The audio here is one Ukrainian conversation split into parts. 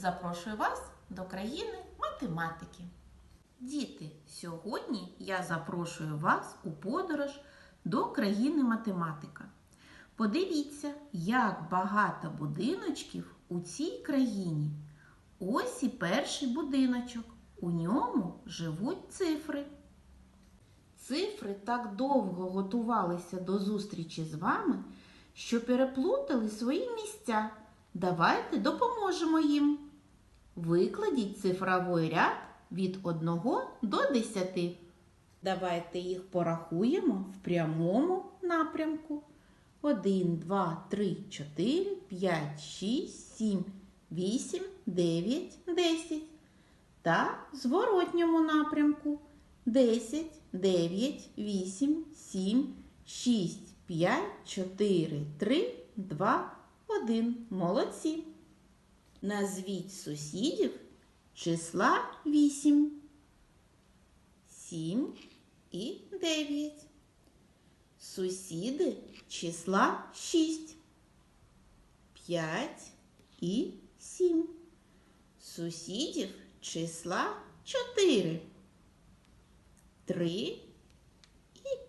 запрошую вас до країни математики. Діти, сьогодні я запрошую вас у подорож до країни математика. Подивіться, як багато будиночків у цій країні. Ось і перший будиночок. У ньому живуть цифри. Цифри так довго готувалися до зустрічі з вами, що переплутали свої місця. Давайте допоможемо їм. Викладіть цифровий ряд від 1 до 10. Давайте їх порахуємо в прямому напрямку. 1, 2, 3, 4, 5, 6, 7, 8, 9, 10. Та в зворотньому напрямку 10, 9, 8, 7, 6, 5, 4, 3, 2, 1. Молодці. Назвіть сусідів числа 8, 7 і 9. Сусіди числа 6, 5 і 7. Сусідів числа 4, 3 і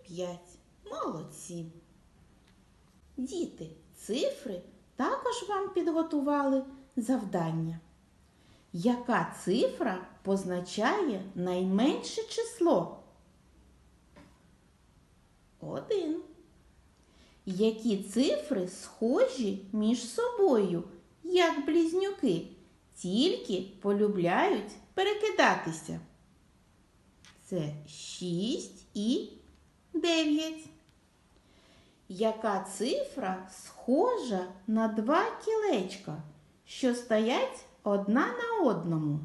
5. Молодці. Діти, цифри також вам підготували завдання. Яка цифра позначає найменше число? Один. Які цифри схожі між собою, як близнюки, тільки полюбляють перекидатися? Це 6 і 9. Яка цифра схожа на два кілечка, що стоять одна на одному?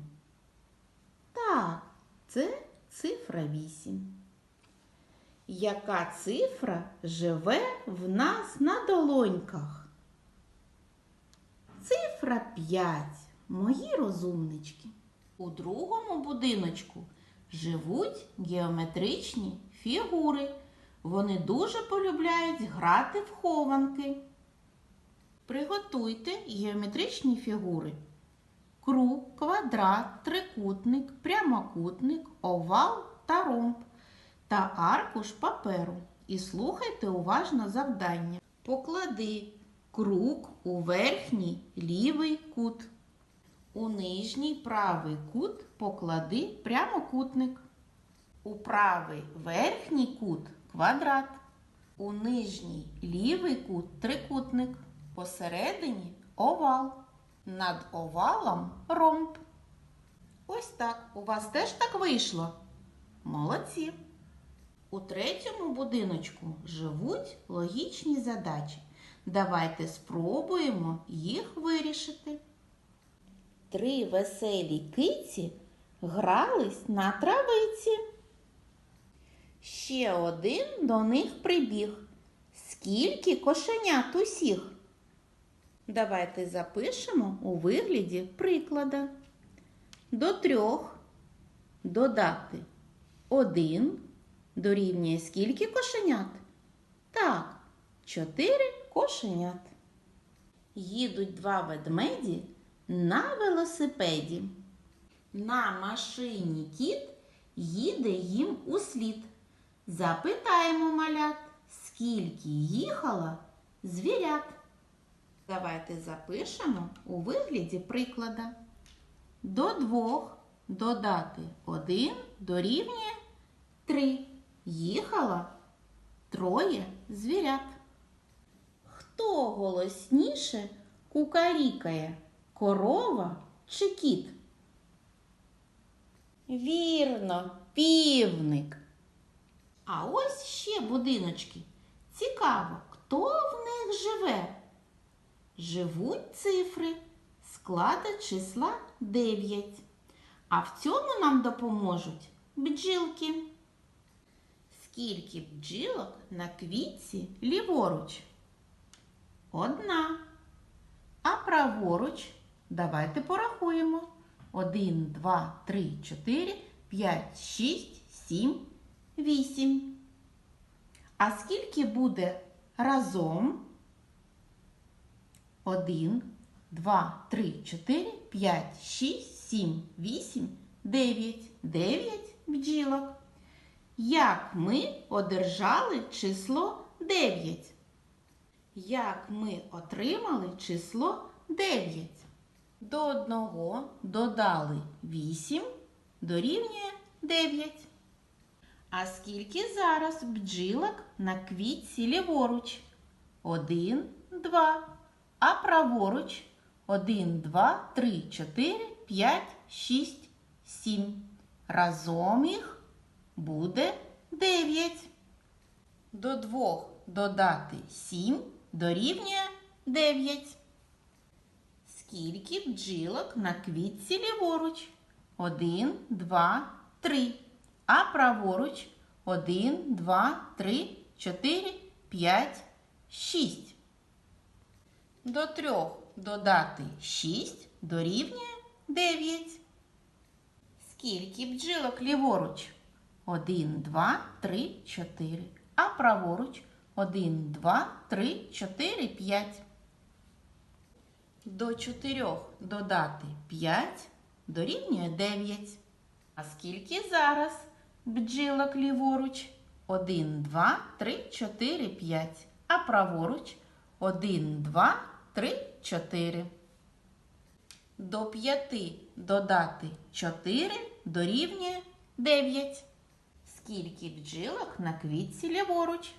Так, це цифра 8. Яка цифра живе в нас на долоньках? Цифра 5. Мої розумнички. У другому будиночку живуть геометричні фігури. Вони дуже полюбляють грати в хованки. Приготуйте геометричні фігури. Круг, квадрат, трикутник, прямокутник, овал та ромб та аркуш паперу. І слухайте уважно завдання. Поклади круг у верхній лівий кут. У нижній правий кут поклади прямокутник. У правий верхній кут квадрат. У нижній лівий кут трикутник. Посередині овал. Над овалом ромб. Ось так. У вас теж так вийшло? Молодці. У третьому будиночку живуть логічні задачі. Давайте спробуємо їх вирішити. Три веселі киці грались на травиці. Ще один до них прибіг. Скільки кошенят усіх? Давайте запишемо у вигляді приклада. До трьох додати один дорівнює скільки кошенят? Так, чотири кошенят. Їдуть два ведмеді на велосипеді. На машині кіт їде їм у слід. Запитаємо малят, скільки їхала звірят. Давайте запишемо у вигляді приклада. До двох додати один дорівнює три. Їхала троє звірят. Хто голосніше кукарікає? Корова чи кіт? Вірно, півник. А ось ще будиночки. Цікаво, хто в них живе? Живуть цифри, склади числа 9. А в цьому нам допоможуть бджілки. Скільки бджілок на квітці ліворуч? Одна. А праворуч давайте порахуємо. 1, 2, 3, 4, 5, 6, 7, 8. А скільки буде разом? 1, два, три, чотири, п'ять, шість, сім, вісім, дев'ять. Дев'ять бджілок. Як ми одержали число 9? Як ми отримали число 9? До одного додали 8, дорівнює 9. А скільки зараз бджілок на квітці ліворуч? Один, два. А праворуч? Один, два, три, чотири, п'ять, шість, сім. Разом їх буде дев'ять. До двох додати сім дорівнює дев'ять. Скільки бджілок на квітці ліворуч? Один, два, три. А праворуч один, два, три, чотири, п'ять, шість. До трьох додати шість дорівнює дев'ять. Скільки бджілок ліворуч? Один, два, три, чотири. А праворуч один, два, три, чотири, п'ять. До чотирьох додати п'ять дорівнює дев'ять. А скільки зараз бджілок ліворуч? Один, два, три, чотири, п'ять. А праворуч один, два, три, чотири. До п'яти додати чотири дорівнює дев'ять. Скільки бджілок на квітці ліворуч?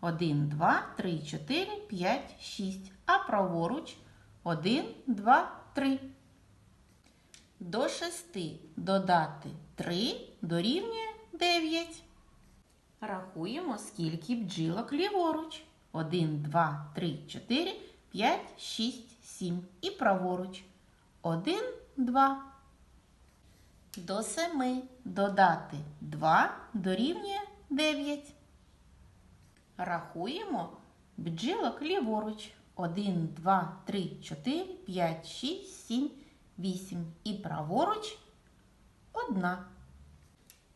Один, два, три, чотири, п'ять, шість. А праворуч один, два, три. До шести додати три дорівнює дев'ять. Рахуємо, скільки бджілок ліворуч. Один, два, три, чотири, п'ять, шість, сім. І праворуч. Один, два. До семи додати два дорівнює дев'ять. Рахуємо бджілок ліворуч. Один, два, три, чотири, п'ять, шість, сім, вісім. І праворуч одна.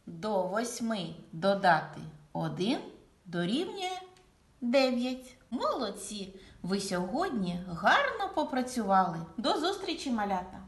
До восьми додати один дорівнює дев'ять. Молодці! Ви сьогодні гарно попрацювали. До зустрічі, малята!